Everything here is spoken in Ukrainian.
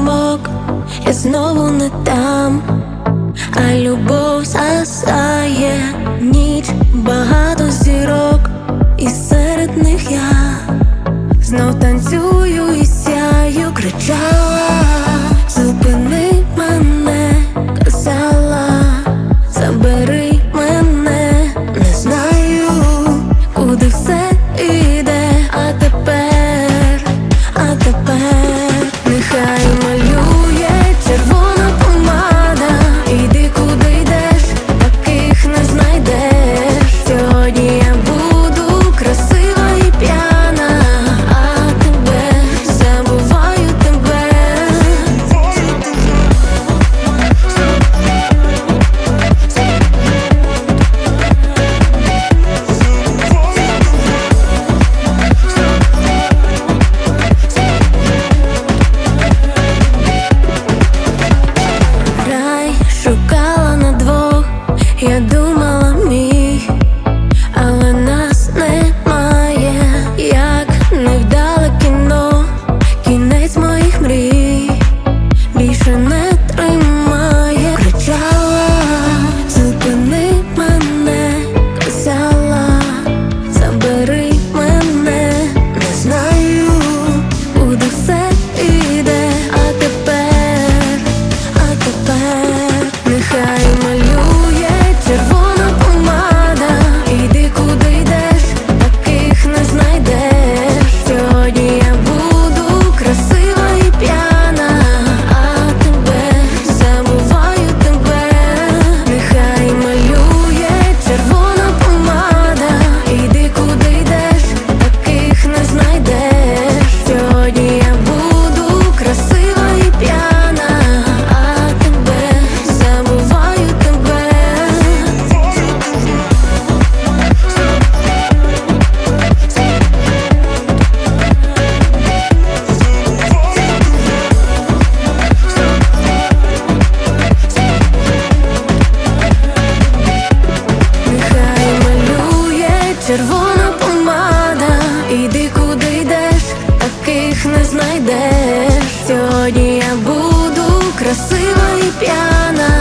думок, я знову не там, а любов згасає ніч, багато зірок, і серед них я знов танцюю і сяю, кричав. different now червона помада, іди куди йдеш, таких не знайдеш. Сьогодні я буду красива і п'яна.